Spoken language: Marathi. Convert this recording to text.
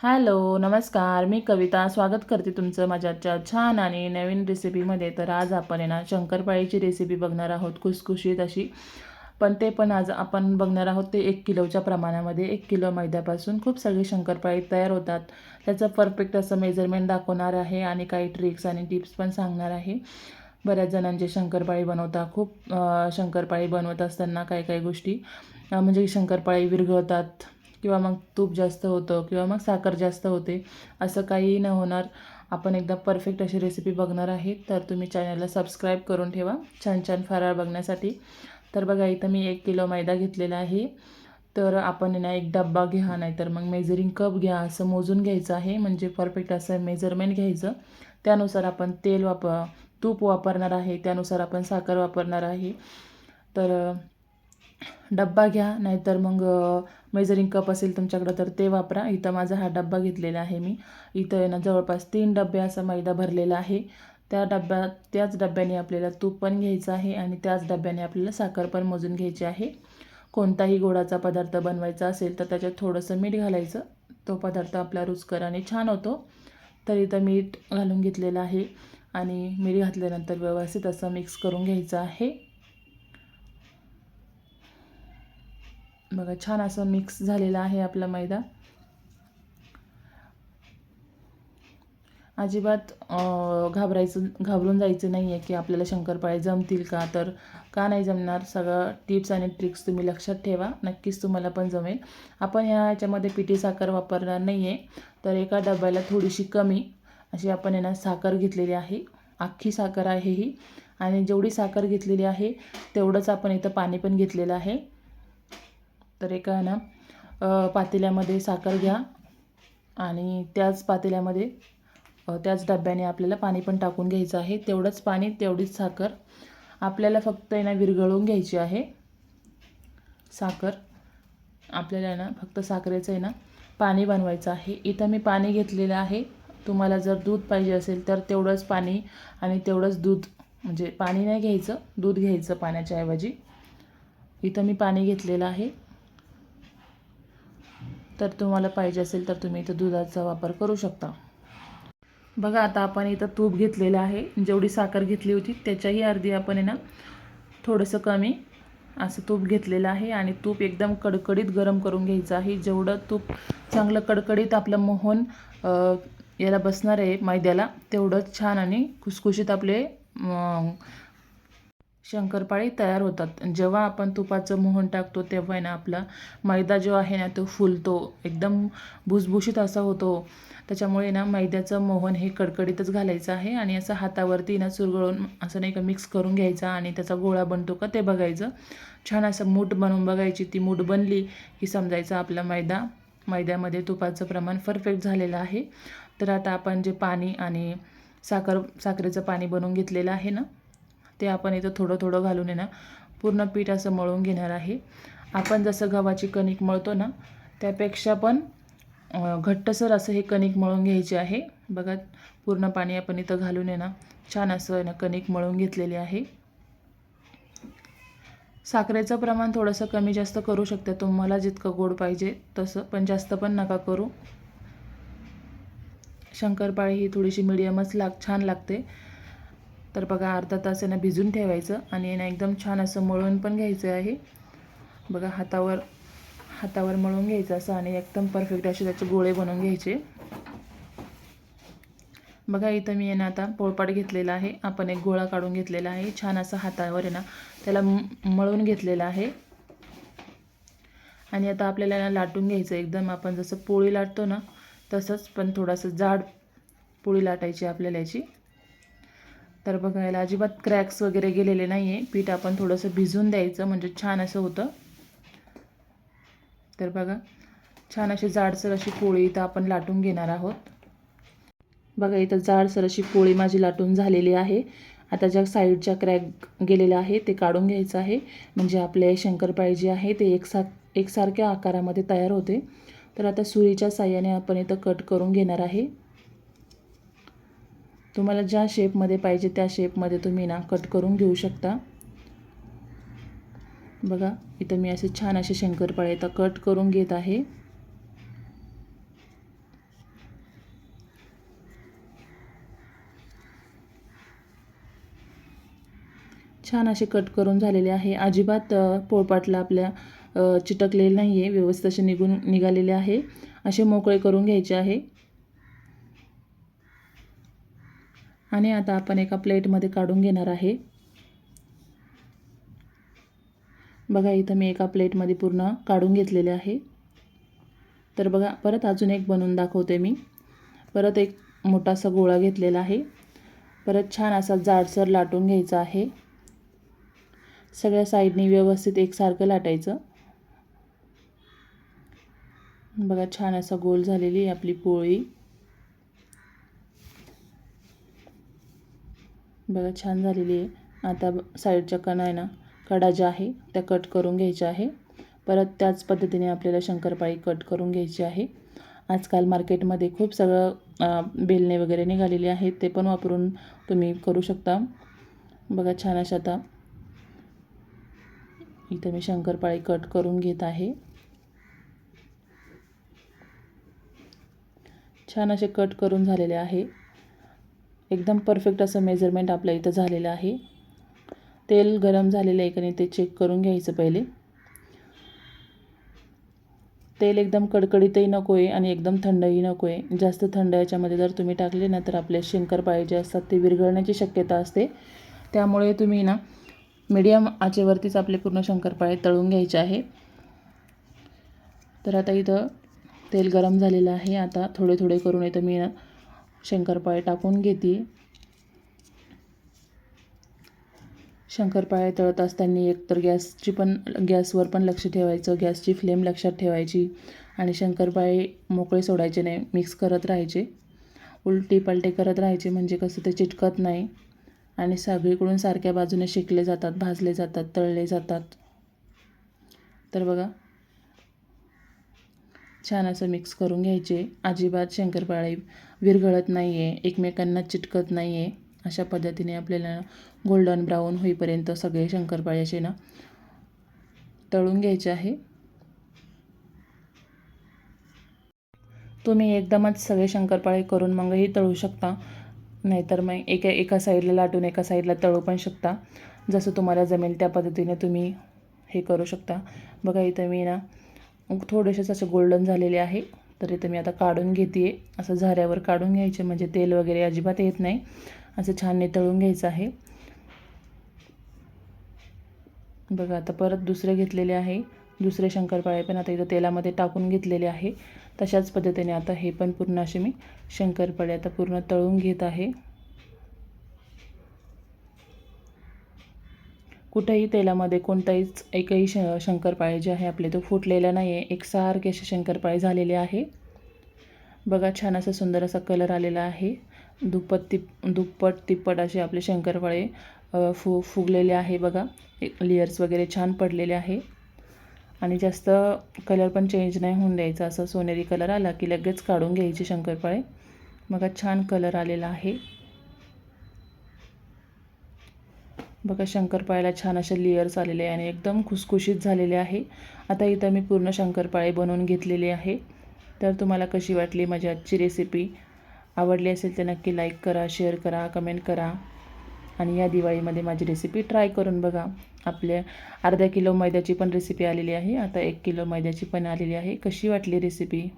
हॅलो नमस्कार. मी कविता. स्वागत करते तुमचं माझ्या आजच्या छान आणि नवीन रेसिपीमध्ये तर आज आपण आहे ना शंकरपाळीची रेसिपी बघणार आहोत खुसखुशीत अशी. पण ते पण आज आपण बघणार आहोत ते एक किलोच्या प्रमाणामध्ये. एक किलो मैद्यापासून खूप सगळे शंकरपाळी तयार होतात. त्याचं परफेक्ट असं मेजरमेंट दाखवणार आहे आणि काही ट्रिक्स आणि टिप्स पण सांगणार आहे. बऱ्याच जणांचे शंकरपाळी बनवता खूप शंकरपाळी बनवत असताना काही काही गोष्टी म्हणजे शंकरपाळी विरघळतात. किंवा मग तूप जास्त होतं किंवा मग साखर जास्त होते असं काहीही न होणार. आपण एकदा परफेक्ट अशी रेसिपी बघणार आहे. तर तुम्ही चॅनलला सबस्क्राईब करून ठेवा. छान छान फराळ बघण्यासाठी. तर बघा इथं मी एक किलो मैदा घेतलेला आहे. तर आपण ना एक डब्बा घ्या नाहीतर मग मेजरिंग कप घ्या असं मोजून घ्यायचं आहे. म्हणजे परफेक्ट असं मेजरमेंट घ्यायचं. त्यानुसार आपण तेल वाप तूप वापरणार आहे. त्यानुसार आपण साखर वापरणार आहे. तर डब्बा घ्या नाहीतर मग मेजरिंग कप असेल तुमच्याकडं तर ते वापरा. इथं माझा हा डब्बा घेतलेला आहे मी. इथं आहे ना जवळपास तीन डबे असा मैदा भरलेला आहे. त्या डब्यात त्याच डब्याने आपल्याला तूप पण घ्यायचं आहे आणि त्याच डब्याने आपल्याला साखर पण मोजून घ्यायची आहे. कोणताही गोडाचा पदार्थ बनवायचा असेल तर त्याच्यात थोडंसं मीठ घालायचं. तो पदार्थ आपला रुचकर आणि छान होतो. तर इथं मीठ घालून घेतलेलं आहे आणि मीठ घातल्यानंतर व्यवस्थित असं मिक्स करून घ्यायचं आहे. बघा छान असं मिक्स झालेला आहे आपला मैदा. अजिबात घाबरायचं घाबरून जायचं नाही आहे की आपल्याला शंकरपाळे जमतील का तर का नाही जमणार? सगळं टिप्स आणि ट्रिक्स तुम्ही लक्षात ठेवा. नक्कीच तुम्हाला पण जमेल. आपण ह्या ह्याच्यामध्ये पिठी साखर वापरणार नाही आहे तर एका डब्याला थोडीशी कमी अशी आपण यांना साखर घेतलेली आहे. अख्खी साखर आहे ही. आणि जेवढी साखर घेतलेली आहे तेवढंच आपण इथं पाणी पण घेतलेलं आहे. तर एका ना पातेल्यामध्ये साखर घ्या आणि त्याच पातेल्यामध्ये त्याच डब्याने आपल्याला पाणी पण टाकून घ्यायचं आहे. तेवढंच पाणी तेवढीच साखर. आपल्याला फक्त आहे ना विरघळवून घ्यायची आहे. साखर. आपल्याला ना फक्त साखरेचं आहे ना पाणी बनवायचं आहे. इथं मी पाणी घेतलेलं आहे. तुम्हाला जर दूध पाहिजे असेल तर तेवढंच पाणी आणि तेवढंच दूध. म्हणजे पाणी नाही घ्यायचं दूध घ्यायचं पाण्याच्या ऐवजी. इथं मी पाणी घेतलेलं आहे. तर तुम्हाला पाहिजे असेल तर तुम्ही इथं दुधाचा वापर करू शकता. बघा आता आपण इथं तूप घेतलेलं आहे. जेवढी साखर घेतली होती त्याच्याही अर्धी आपण आहे ना थोडंसं कमी असं तूप घेतलेलं आहे. आणि तूप एकदम कडकडीत गरम करून घ्यायचं आहे. जेवढं तूप चांगलं कडकडीत आपलं मोहन याला बसणार आहे मैद्याला तेवढंच छान आणि खुसखुशीत आपले शंकरपाळी तयार होतात. जेव्हा आपण तुपाचं मोहन टाकतो तेव्हा आहे ना आपला मैदा जो आहे ना तो फुलतो. एकदम भुसभुशीत असा होतो. त्याच्यामुळे ना मैद्याचं मोहन हे कडकडीतच घालायचं आहे आणि असं हातावरती ना चुरगळून असं नाही का मिक्स करून घ्यायचा आणि त्याचा गोळा बनतो का ते बघायचं. छान असं मूठ बनवून बघायची. ती मूठ बनली की समजायचं आपला मैदा मैद्यामध्ये तुपाचं प्रमाण परफेक्ट झालेलं आहे. तर आता आपण जे पाणी आणि साखर साखरेचं पाणी बनवून घेतलेलं आहे ना ते आपण इथं थोडं थोडं घालून आहे ना पूर्ण पीठ असं मळून घेणार आहे. आपण जसं गव्हाची कणिक मळतो ना त्यापेक्षा पण घट्टसर असं हे कणिक मळून घ्यायचे आहे. बघा पूर्ण पाणी आपण इथं घालून आहे ना छान असं आहे ना कणिक मळून घेतलेली आहे. साखरेचं प्रमाण थोडंसं कमी जास्त करू शकते तुम्हाला जितकं गोड पाहिजे तसं पण जास्त पण नका करू. शंकरपाळी ही थोडीशी मिडियमच लाग छान लागते. तर बघा अर्धा तास आहे ना भिजून ठेवायचं आणि यांना एकदम छान असं मळून पण घ्यायचं आहे. बघा हातावर हातावर मळून घ्यायचं असं आणि एकदम परफेक्ट असे त्याचे गोळे बनवून घ्यायचे. बघा इथं मी यांना ना आता पोळपाट घेतलेला आहे. आपण एक गोळा काढून घेतलेला आहे. छान असं हातावर आहे ना त्याला मळून घेतलेला आहे. आणि आता आपल्याला ना लाटून घ्यायचं एकदम आपण जसं पोळी लाटतो ना तसंच पण थोडंसं जाड पोळी लाटायची आपल्याला याची. तर बघायला अजिबात क्रॅक्स वगैरे गेलेले नाही आहे पीठ आपण थोडंसं भिजून द्यायचं म्हणजे छान असं होतं. तर बघा छान अशी जाडसर अशी पोळी इथं आपण लाटून घेणार आहोत. बघा इथं जाडसर अशी पोळी माझी लाटून झालेली आहे. आता ज्या साईडच्या क्रॅक गेलेल्या आहे ते काढून घ्यायचं आहे. म्हणजे आपले शंकरपाळी जे आहे ते एकसा एकसारख्या आकारामध्ये तयार होते. तर आता सुरीच्या साह्याने आपण इथं कट करून घेणार आहे. तुम्हाला ज्या शेपमध्ये पाहिजे त्या शेपमध्ये तुम्ही ना कट करून घेऊ शकता. बघा इथं मी असे छान असे शंकरपाळे आता कट करून घेत आहे. छान असे कट करून झालेले आहे. अजिबात पोळपाटला आपल्या चिटकलेले नाही आहे व्यवस्थित असे निघून निघालेले आहे. असे मोकळे करून घ्यायचे आहे. आणि आता आपण एका प्लेटमध्ये काढून घेणार आहे. बघा इथं मी एका प्लेटमध्ये पूर्ण काढून घेतलेले आहे. तर बघा परत अजून एक बनवून दाखवते मी. परत एक मोठासा गोळा घेतलेला आहे. परत छान असा जाडसर लाटून घ्यायचा आहे. सगळ्या साईडनी व्यवस्थित एकसारखं लाटायचं. बघा छान असा गोल झालेली आहे आपली पोळी. बघा छान झालेली आहे. आता साईडच्या कणा आहे ना कडा ज्या आहे त्या कट करून घ्यायच्या आहे. परत त्याच पद्धतीने आपल्याला शंकरपाळी कट करून घ्यायची आहे. आजकाल मार्केटमध्ये खूप सगळं बेलणे वगैरे निघालेले आहेत ते पण वापरून तुम्ही करू शकता. बघा छान अशा आता इथं मी शंकरपाळी कट करून घेत आहे. छान असे कट करून झालेले आहे. एकदम परफेक्ट असं मेजरमेंट आपल्या इथं झालेलं आहे. तेल गरम झालेलं आहे का नाही ते चेक करून घ्यायचं पहिले. तेल एकदम कडकडीतही नको आहे आणि एकदम थंडही नको आहे. जास्त थंड याच्यामध्ये जर तुम्ही टाकले ना तर आपले शंकरपाळे जे असतात ते विरघळण्याची शक्यता असते. त्यामुळे तुम्ही ना मीडियम आचेवरतीच आपले पूर्ण शंकरपाळे तळून घ्यायचे आहे. तर आता इथं तेल गरम झालेलं आहे. आता थोडे थोडे करून इथं मी ना शंकरपाळे टाकून घेते. शंकरपाळे तळत असताना एकतर गॅसची पण गॅसवर पण लक्ष ठेवायचं गॅसची फ्लेम लक्षात ठेवायची आणि शंकरपाळे मोकळे सोडायचे नाही मिक्स करत राहायचे. उलटी पलटे करत राहायचे म्हणजे कसं ते चिटकत नाही आणि सगळीकडून सारख्या बाजूने शेकले जातात भाजले जातात तळले जातात. तर बघा छान असं मिक्स करून घ्यायचे. अजिबात शंकरपाळे विरघळत नाही आहे एकमेकांना चिटकत नाही आहे अशा पद्धतीने आपल्याला गोल्डन ब्राऊन होईपर्यंत सगळे शंकरपाळे असे ना तळून घ्यायचे आहे. तुम्ही एकदमच सगळे शंकरपाळे करून मगही तळू शकता नाहीतर मग एका एका साईडला लाटून एका साईडला तळू पण शकता. जसं तुम्हाला जमेल त्या पद्धतीने तुम्ही हे करू शकता. बघा इथं मी ना थोडेसेच असे गोल्डन झालेले आहे. तर इथं मी आता काढून घेते. असं झाऱ्यावर काढून घ्यायचे म्हणजे तेल वगैरे अजिबात येत नाही. असं छान तळून घ्यायचं आहे. बघा आता परत दुसरे घेतलेले आहे. दुसरे शंकरपाळे पण आता इथं तेलामध्ये टाकून घेतलेले आहे. तशाच पद्धतीने आता हे पण पूर्ण असे मी शंकरपाळे आता पूर्ण तळून घेत आहे. कुठंही तेलामध्ये कोणताहीच एकही श शंकरपाळे जे आहे आपले तो फुटलेला नाही आहे एकसारखे असे शंकरपाळे झालेले आहे. बघा छान असा सुंदर असा कलर आलेला आहे. दुप्पट तिप दुप्पट तिप्पट असे आपले शंकरपाळे फु फुगलेले आहे बघा. लेयर्स वगैरे छान पडलेले आहे. आणि जास्त कलर पण चेंज नाही होऊन द्यायचा. असं सोनेरी कलर आला की लगेच काढून घ्यायचे शंकरपाळे. बघा छान कलर आलेला आहे. बघा शंकरपाळ्याला छान असे लेयर्स आलेले आहे आणि एकदम खुसखुशीत झालेले आहे. आता इथं मी पूर्ण शंकरपाळे बनवून घेतलेले आहे. तर तुम्हाला कशी वाटली माझी आजची रेसिपी आवडली असेल तर नक्की लाईक करा शेअर करा कमेंट करा. आणि या दिवाळीमध्ये माझी रेसिपी ट्राय करून बघा. आपल्या अर्धा किलो मैद्याची पण रेसिपी आलेली आहे. आता एक किलो मैद्याची पण आलेली आहे. कशी वाटली रेसिपी